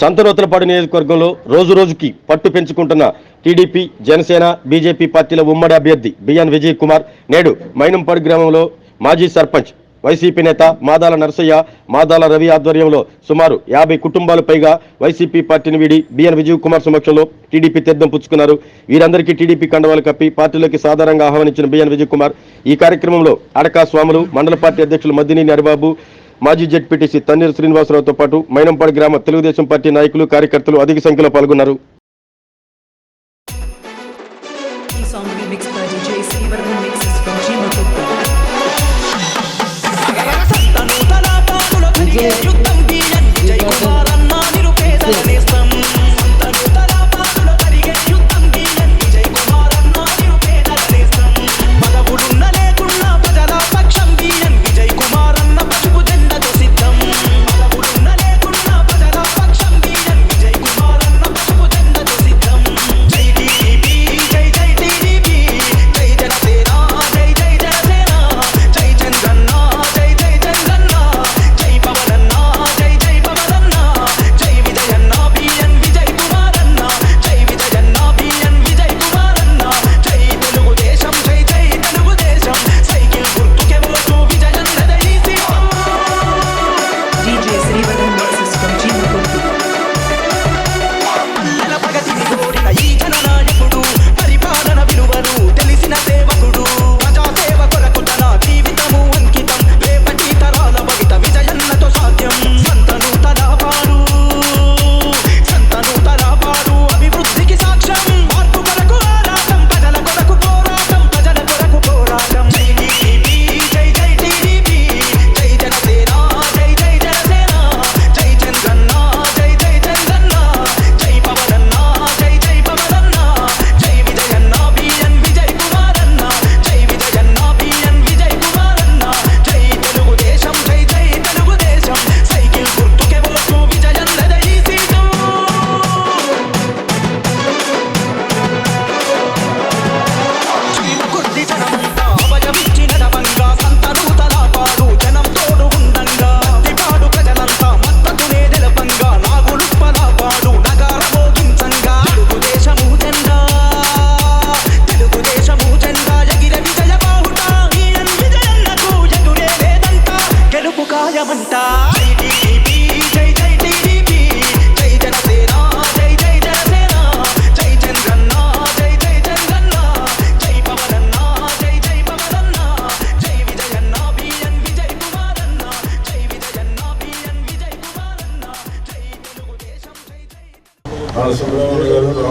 సంతనోతలపాడు నియోజకవర్గంలో రోజు రోజుకి పట్టు పెంచుకుంటున్న టీడీపీ జనసేన బీజేపీ పార్టీల ఉమ్మడి అభ్యర్థి బిఎన్ విజయ్ కుమార్ నేడు మైనంపాడు గ్రామంలో మాజీ సర్పంచ్ వైసీపీ నేత మాదాల నరసయ్య మాదాల రవి ఆధ్వర్యంలో సుమారు యాభై కుటుంబాలు పైగా వైసీపీ పార్టీని వీడి బిఎన్ విజయ్ కుమార్ సమక్షంలో టీడీపీ తీర్థం పుచ్చుకున్నారు. వీరందరికీ టీడీపీ కండవాలు కప్పి పార్టీలోకి సాధారణంగా ఆహ్వానించిన బిఎన్ విజయ్ కుమార్ ఈ కార్యక్రమంలో అడకా స్వాములు మండల పార్టీ అధ్యక్షులు మద్దినేని హరిబాబు మాజీ జడ్పీటీసీ తన్నీరు శ్రీనివాసరావుతో పాటు మైనంపాడు గ్రామ తెలుగుదేశం పార్టీ నాయకులు కార్యకర్తలు అధిక సంఖ్యలో పాల్గొన్నారు. ఈ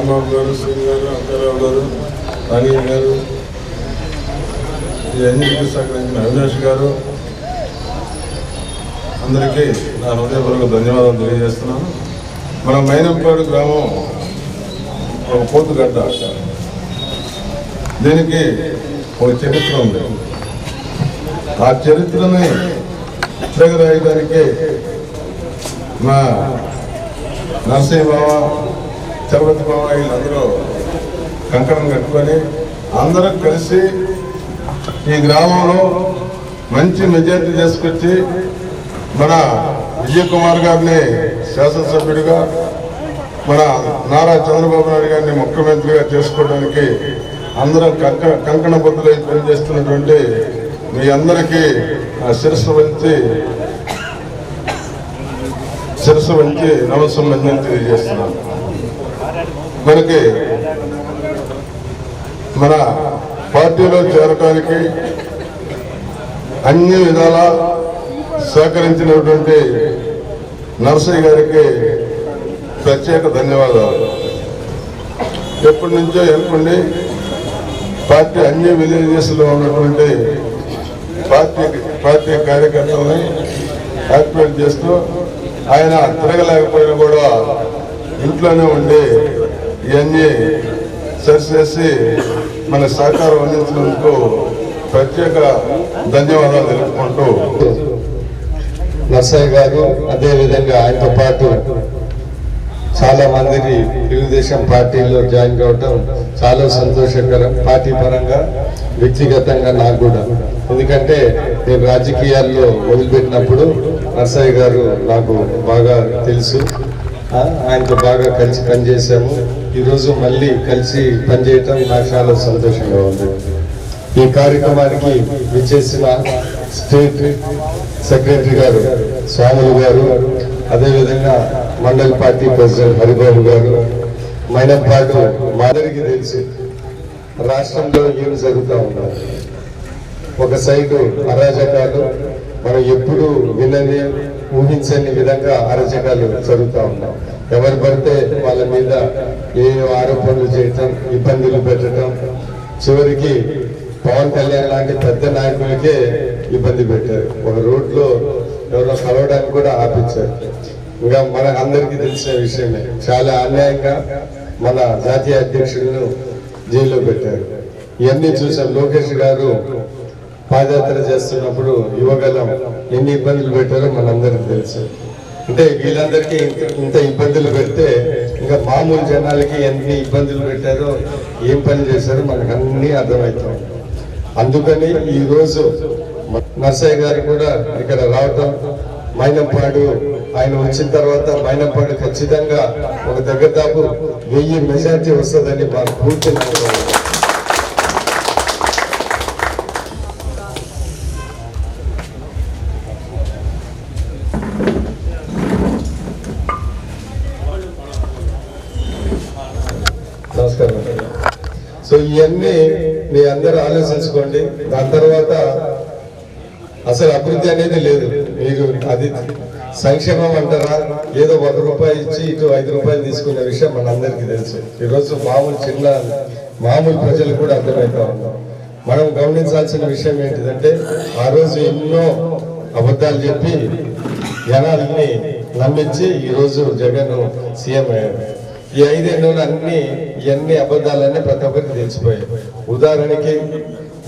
రాంబాబు గారు సింగ్ గారు అంకారావు గారు నాని గారు ఈ సహకరించిన అవినాష్ గారు అందరికీ నా హృదయపూర్వక ధన్యవాదాలు తెలియజేస్తున్నాను. మన మైనంపాడు గ్రామం ఒక పోతుగడ్డ దీనికి ఒక చరిత్ర ఉంది. ఆ చరిత్రని తిరగరాయడానికి మా నరసింహ తిరుపతి చలపతి అందరూ కంకణం కట్టుకొని అందరం కలిసి ఈ గ్రామంలో మంచి మెజార్టీ చేసుకొచ్చి మన విజయ్ కుమార్ గారిని శాసనసభ్యుడిగా మన నారా చంద్రబాబు నాయుడు గారిని ముఖ్యమంత్రిగా చేసుకోవడానికి అందరం కంక కంకణ బద్దులై పనిచేస్తున్నటువంటి మీ అందరికీ ఆ శిరస్సు వంచి శిరస్సు వంచి నమస్సంబంధం తెలియజేస్తున్నాను. మనకి మన పార్టీలో చేరటానికి అన్ని విధాలా సహకరించినటువంటి నర్సయ్య గారికి ప్రత్యేక ధన్యవాదాలు. ఎప్పటి నుంచో ఎన్నుకోండి పార్టీ అన్ని విలేజెస్లో ఉన్నటువంటి పార్టీ పార్టీ కార్యకర్తలని యాక్టివేట్ చేస్తూ ఆయన తిరగలేకపోయినా కూడా ఇంట్లోనే ఉండి ఇవన్నీ సరిచేసి మన సహకారం అందించినందుకు ప్రత్యేక ధన్యవాదాలు తెలుపుకుంటూ నర్సయ్య గారు అదేవిధంగా ఆయనతో పాటు చాలా మందిని తెలుగుదేశం పార్టీలో జాయిన్ కావటం చాలా సంతోషకరం పార్టీ పరంగా వ్యక్తిగతంగా నాకు కూడా. ఎందుకంటే నేను రాజకీయాల్లో వదిలిపెట్టినప్పుడు నర్సయ్య గారు నాకు బాగా తెలుసు. ఆయనతో బాగా కలిసి పనిచేసాము ఈరోజు మళ్ళీ కలిసి పనిచేయటం నాకు చాలా సంతోషంగా ఉంది. ఈ కార్యక్రమానికి విచ్చేసిన స్టేట్ సెక్రటరీ గారు స్వాములు గారు అదేవిధంగా మండల్ పార్టీ ప్రెసిడెంట్ హరిబాబు గారు. మైనపాటు మాదిరికి తెలిసి రాష్ట్రంలో ఏం జరుగుతూ ఉన్నారు ఒక సైడు అరాజకాలు మనం ఎప్పుడూ వినని ఊహించని విధంగా అరాజకాలు జరుగుతూ ఉన్నాం ఎవరు పడితే వాళ్ళ మీద ఏ ఆరోపణలు చేయటం ఇబ్బందులు పెట్టడం చివరికి పవన్ కళ్యాణ్ లాంటి పెద్ద నాయకులకే ఇబ్బంది పెట్టారు. ఒక రోడ్లో ఎవరో కలవడానికి కూడా ఆపించారు. ఇంకా మన అందరికీ తెలిసిన విషయమే చాలా అన్యాయంగా మన జాతీయ అధ్యక్షులను జైల్లో పెట్టారు. ఇవన్నీ చూసాం లోకేష్ గారు పాదయాత్ర చేస్తున్నప్పుడు యువగలం ఎన్ని ఇబ్బందులు పెట్టారో మనందరికి తెలుసు. అంటే వీళ్ళందరికీ ఇంత- ఇబ్బందులు పెడితే ఇంకా మామూలు జనాలకి ఎన్ని ఇబ్బందులు పెట్టారో ఏం పని చేశారో మనకు అన్నీ అర్థమవుతాం అందుకని ఈరోజు నర్సయ్య గారు కూడా ఇక్కడ రావటం మైనంపాడు ఆయన వచ్చిన తర్వాత మైనంపాడు ఖచ్చితంగా ఒక దగ్గర దాపు వెయ్యి మెజార్టీ వస్తుందని మాకు పూర్తి ఇవన్నీ మీ అందరూ ఆలోచించుకోండి. దాని తర్వాత అసలు అభివృద్ధి అనేది లేదు. మీరు అది సంక్షేమం అంటారా? ఏదో ఒక రూపాయి ఇచ్చి ఇటు ఐదు రూపాయలు తీసుకునే విషయం మనందరికీ తెలుసు. ఈరోజు మామూలు చిన్న మామూలు ప్రజలు కూడా అర్థమవుతా ఉన్నాం మనం గమనించాల్సిన విషయం ఏంటిదంటే ఆ రోజు ఎన్నో అబద్ధాలు చెప్పి జనాల్ని నమ్మించి ఈరోజు జగన్ సీఎం అయ్యాడు ఈ ఐదేళ్ళలో అన్ని ఇవన్నీ అబద్ధాలన్నీ ప్రతి ఒక్కరికి తెలిసిపోయాయి. ఉదాహరణకి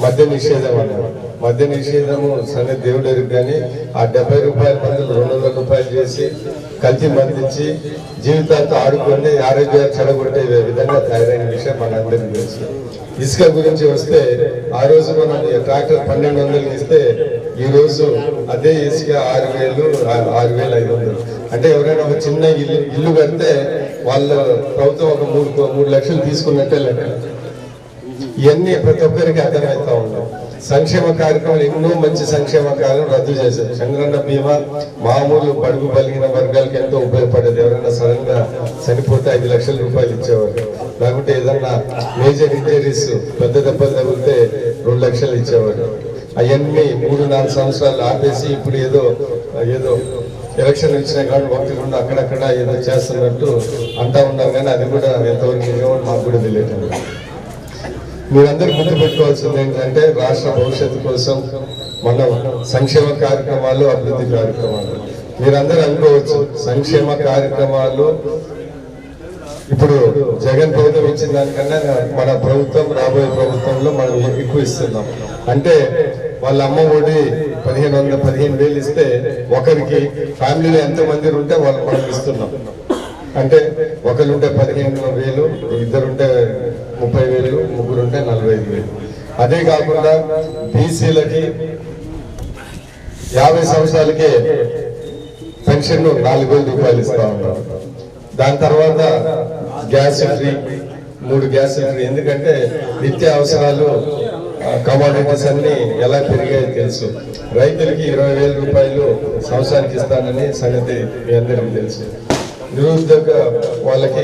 మద్య నిషేధం అన్నారు మద్య నిషేధము సరే దేవుడు కానీ ఆ డెబ్బై రూపాయల మందులు రెండు వందల రూపాయలు చేసి కలిసి మందించి జీవితాలతో ఆడుకొని ఆరోగ్యాలు చెడగొట్టే విధంగా తయారైన విషయం మనందరికీ తెలుసు. ఇసుక గురించి వస్తే ఆ రోజు మనం ట్రాక్టర్ పన్నెండు వందలు ఇస్తే ఈ రోజు అదే ఇసుక ఆరు వేలు ఆరు వేలు ఐదు వందలు. అంటే ఎవరైనా ఒక చిన్న ఇల్లు ఇల్లు కడితే వాళ్ళ ప్రభుత్వం ఒక మూడు మూడు లక్షలు తీసుకున్నట్టే లెక్క. ఇవన్నీ ప్రతి ఒక్కరికి అర్థమవుతా ఉన్నాం సంక్షేమ కార్యక్రమాలు ఎన్నో మంచి సంక్షేమ కార్యక్రమం రద్దు చేశారు. చంద్రన్న బీమా మామూలు పడుగు బలిగిన వర్గాలకు ఎంతో ఉపయోగపడేది. ఎవరైనా సడన్గా చనిపోతే ఐదు లక్షల రూపాయలు ఇచ్చేవారు. లేకుంటే ఏదన్నా మేజర్ ఇంజరీస్ పెద్ద దెబ్బలు తగిలితే రెండు లక్షలు ఇచ్చేవారు. అవన్నీ మూడు నాలుగు సంవత్సరాలు ఆపేసి ఇప్పుడు ఏదో ఏదో ఎలక్షన్ వచ్చినాయి కానీ భక్తి రెండు అక్కడక్కడ ఏదో చేస్తున్నట్టు అంటా ఉన్నారు కానీ అది కూడా ఎంతవరకు నిజమో మాకు కూడా తెలియదు మీరందరూ గుర్తుపెట్టుకోవాల్సింది ఏంటంటే రాష్ట్ర భవిష్యత్తు కోసం మన సంక్షేమ కార్యక్రమాలు అభివృద్ధి కార్యక్రమాలు. మీరందరూ అనుకోవచ్చు సంక్షేమ కార్యక్రమాలు ఇప్పుడు జగన్ ప్రభుత్వం ఇచ్చిన దానికన్నా మన ప్రభుత్వం రాబోయే ప్రభుత్వంలో మనం ఎక్కువ ఇస్తున్నాం. అంటే వాళ్ళ అమ్మ ఒడి పదిహేను వందల పదిహేను వేలు ఇస్తే ఒకరికి ఫ్యామిలీలో ఎంత మంది ఉంటే వాళ్ళు మనం ఇస్తున్నాం. అంటే ఒకరుంటే పదిహేను వేలు ఇద్దరుంటే ముప్పై వేలు ముగ్గురుంటే నలభై ఐదు వేలు. అదే కాకుండా బీసీలకి యాభై సంవత్సరాలకే పెన్షన్ నాలుగు వేల రూపాయలు ఇస్తా ఉన్నారు దాని తర్వాత గ్యాస్ ఫ్రీ మూడు గ్యాస్ ఫ్రీ. ఎందుకంటే నిత్య అవసరాలు కమాడిటీస్ అన్ని ఎలా పెరిగాయో తెలుసు. రైతులకి ఇరవై వేల రూపాయలు సంవత్సరానికి ఇస్తానని సంగతి మీ అందరికీ తెలుసు. నిరుద్యోగ వాళ్ళకి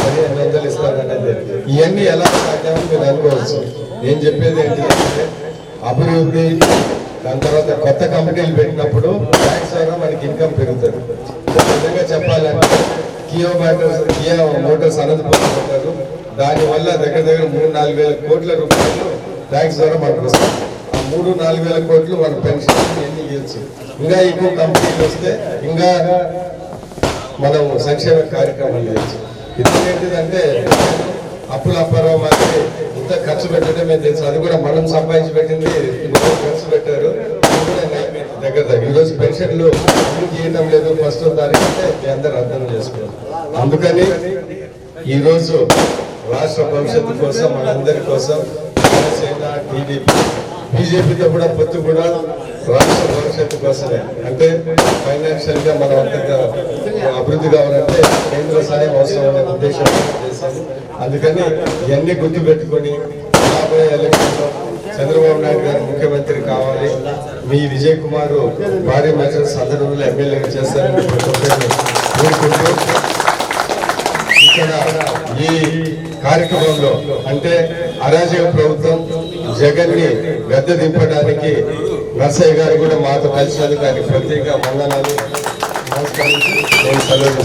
పదిహేను వందలు ఇస్తానని ఇవన్నీ ఎలా సాధ్యమో మీరు అనుకోవచ్చు. నేను చెప్పేది ఏంటంటే అభివృద్ధి దాని తర్వాత కొత్త కంపెనీలు పెట్టినప్పుడు ట్యాక్స్ ద్వారా మనకి ఇన్కమ్ పెరుగుతుంది. ఒక విధంగా చెప్పాలంటే Kia Motors Kia Motors Anantapur పెట్టారు దానివల్ల దగ్గర దగ్గర మూడు నాలుగు వేల కోట్ల రూపాయలు ట్యాక్స్ ద్వారా మనకు ఆ మూడు నాలుగు వేల కోట్లు మన పెన్షన్ ఇవన్నీ ఇవ్వచ్చు? ఇంకా ఎక్కువ కంపెనీలు వస్తే ఇంకా మనం సంక్షేమ కార్యక్రమాలు చేయొచ్చు. ఇది ఏంటిదంటే అప్పుల అప్పారావు మాదిరి ఇంత ఖర్చు పెట్టడం మేము తెలుసు. అది కూడా మనం సంపాదించి పెట్టింది ఖర్చు పెట్టారు. దగ్గర దగ్గర. ఈరోజు పెన్షన్లు ఎందుకు చేయడం లేదు ఫస్ట్ తారీఖు అంటే మీ అందరూ అర్థం చేసుకోవాలి. అందుకని ఈరోజు రాష్ట్ర భవిష్యత్తు కోసం మనందరి కోసం జనసేన టీడీపీ బీజేపీతో కూడా పొత్తు కూడా రాష్ట్ర భవిష్యత్తు కోసమే. అంటే ఫైనాన్షియల్గా మనం అంతగా అభివృద్ధి కావాలంటే కేంద్ర సాయం అవసరం అనే ఉద్దేశం చేశాను అందుకని ఇవన్నీ గుర్తు పెట్టుకొని రాబోయే చంద్రబాబు నాయుడు గారు ముఖ్యమంత్రి కావాలి. మీ విజయ్ కుమార్ భారీ మెజర్స్ సందర్భంలో ఎమ్మెల్యేగా చేస్తారని కోరుకుంటూ ఇక్కడ ఈ కార్యక్రమంలో అంటే అరాజక ప్రభుత్వం జగన్ని గద్దె దింపడానికి నర్సయ్య గారు కూడా మాతో కలిసినందుకు ఆయన ప్రత్యేక వందనాలు. నమస్కరించి నేను సెలవు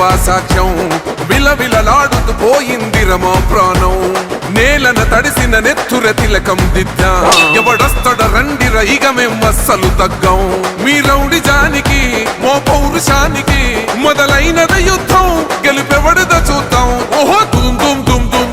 కత్తులు సాక్ష్యం విలవిలలాడుతూ పోయింది రమా ప్రాణం. నేలన తడిసిన నెత్తుర తిలకం దిద్దా. ఎవడొస్తడ రండిర ఇక మేం అస్సలు తగ్గం. మీ రౌడి జానికి మో పౌరుషానికి మొదలైనది యుద్ధం. గెలుపెవడద చూద్దాం. ఓహో దుమ్ దుమ్ దుమ్ దుమ్.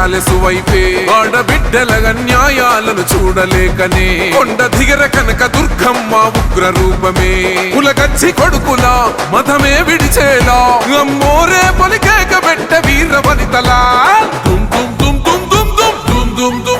ప్యాలెసు వైపే ఆడబిడ్డల న్యాయాలను చూడలేకనే. కొండ దిగర కనక దుర్గమ్మ ఉగ్ర రూపమే కులగచ్చి కొడుకులా మతమే విడిచేలా. అమ్మోరే పలికేక పెట్ట వీర వనితలా. దుమ్ దుమ్ దుమ్ దుమ్ దుమ్ దుమ్ దుమ్ దుమ్ దుమ్.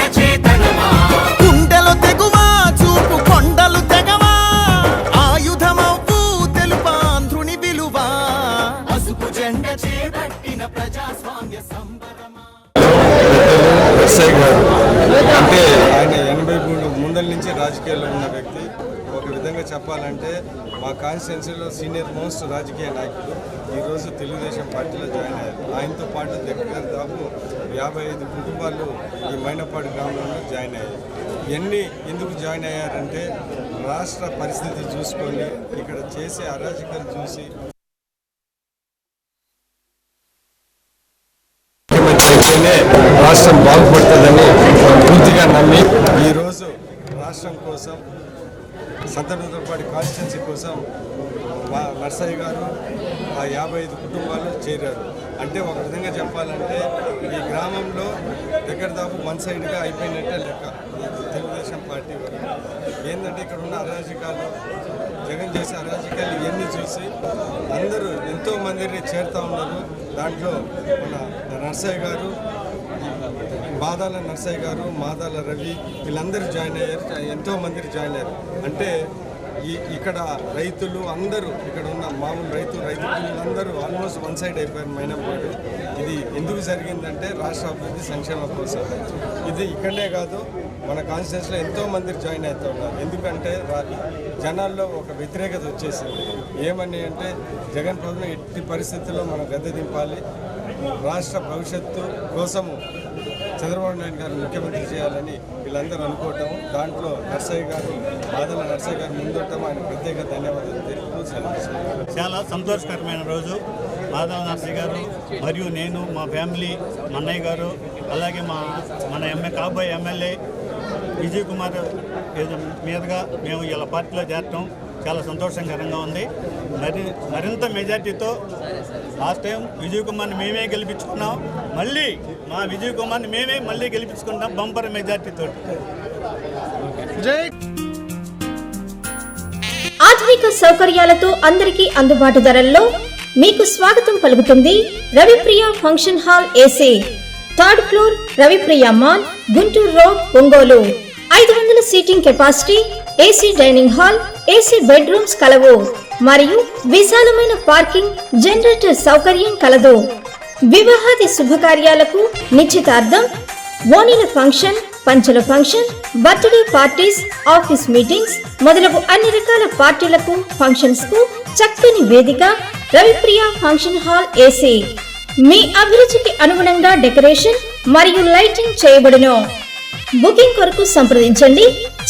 రాజకీయాల్లో ఉన్న వ్యక్తి ఒక విధంగా చెప్పాలంటే మా కాన్స్టిట్యున్సీలో సీనియర్ మోస్ట్ రాజకీయ నాయకుడు. ఈరోజు తెలుగుదేశం పార్టీలో జాయిన్ అయ్యారు. ఆయనతో పాటు దగ్గర దాపు యాభై ఐదు కుటుంబాలు ఈ మైనపాడు గ్రామంలో జాయిన్ అయ్యాయి. ఎన్ని ఎందుకు జాయిన్ అయ్యారంటే రాష్ట్ర పరిస్థితి చూసుకొని ఇక్కడ చేసే అరాచకాలు చూసి రాష్ట్రం బాగుపడుతుందని పూర్తిగా నమ్మి ఈరోజు రాష్ట్రం కోసం సంతనూతలపాటి కాన్స్టిట్యున్సీ కోసం మా నర్సయ్య గారు ఆ యాభై ఐదు కుటుంబాలు చేరారు. అంటే ఒక విధంగా చెప్పాలంటే ఈ గ్రామంలో దగ్గర దాపు వన్ సైడ్గా అయిపోయినట్టే లెక్క తెలుగుదేశం పార్టీ వరకు ఏంటంటే ఇక్కడ ఉన్న అరాజకాలు జగన్ చేసే అరాజకాలు ఇవన్నీ చూసి అందరూ ఎంతో మందిని చేరుతా ఉన్నారు. దాంట్లో మన నర్సయ్య గారు బాదాల నర్సయ్య గారు మాదాల రవి వీళ్ళందరూ జాయిన్ అయ్యారు. ఎంతో మంది జాయిన్ అయ్యారు. అంటే ఈ ఇక్కడ రైతులు అందరూ ఇక్కడ ఉన్న మామూలు రైతు రైతు అందరూ ఆల్మోస్ట్ వన్ సైడ్ అయిపోయారు మైనపాడు ఇది ఎందుకు జరిగిందంటే రాష్ట్ర అభివృద్ధి సంక్షేమ కోసం. ఇది ఇక్కడే కాదు మన కాన్స్టిట్యూన్స్లో ఎంతో మంది జాయిన్ అవుతూ ఉన్నారు. ఎందుకంటే జనాల్లో ఒక వ్యతిరేకత వచ్చేసింది. ఏమని అంటే జగన్ ప్రభుత్వం ఎట్టి పరిస్థితుల్లో మనం గద్దె దింపాలి. రాష్ట్ర భవిష్యత్తు కోసము చంద్రబాబు నాయుడు గారు ముఖ్యమంత్రి చేయాలని వీళ్ళందరూ అనుకోవటం దాంట్లో నర్సయ్య గారు బాధల నర్సయ్య గారు ముందుండటం ఆయన ప్రత్యేక ధన్యవాదాలు తెలుపుతూ చాలా సంతోషకరమైన రోజు. మాధవ నర్సయ్య గారు మరియు నేను మా ఫ్యామిలీ మా అన్నయ్య గారు అలాగే మా మన ఎమ్మె కాబోయే ఎమ్మెల్యే విజయ్ కుమార్ మీదుగా మేము ఇలా పార్టీలో చేరటం చాలా సంతోషకరంగా ఉంది. మరి మరింత మెజార్టీతో లాస్ట్ టైం విజయ్ కుమార్ని మేమే గెలిపించుకున్నాం. మళ్ళీ మా విజయ్ కుమార్ని మేమే మళ్ళీ గెలిపించుకుంటాం బంపర్ మెజార్టీతో. ఆధునిక సౌకర్యాలతో అందరికీ అందుబాటు ధరల్లో మీకు స్వాగతం పలుకుతుంది Ravipriya function hall AC. Third floor Ravipriya mall Guntur road Ongole. ఐదు వందల seating capacity AC dining hall AC bedrooms కలవు. మరియు విశాలమైన పార్కింగ్ జనరేటర్ సౌకర్యం కలదు. వివాహాది శుభకార్యాలకు నిశ్చితార్థం ఓణిల function పంచల function birthday parties office meetings మొదలగు అన్ని రకాల పార్టీలకు ఫంక్షన్స్కు చక్కని వేదిక రవిప్రియ ఫంక్షన్ హాల్ ఏసీ. మీ అభిరుచికి అనుగుణంగా డెకరేషన్ మరియు లైటింగ్ చేయబడును. బుకింగ్ కొరకు సంప్రదించండి.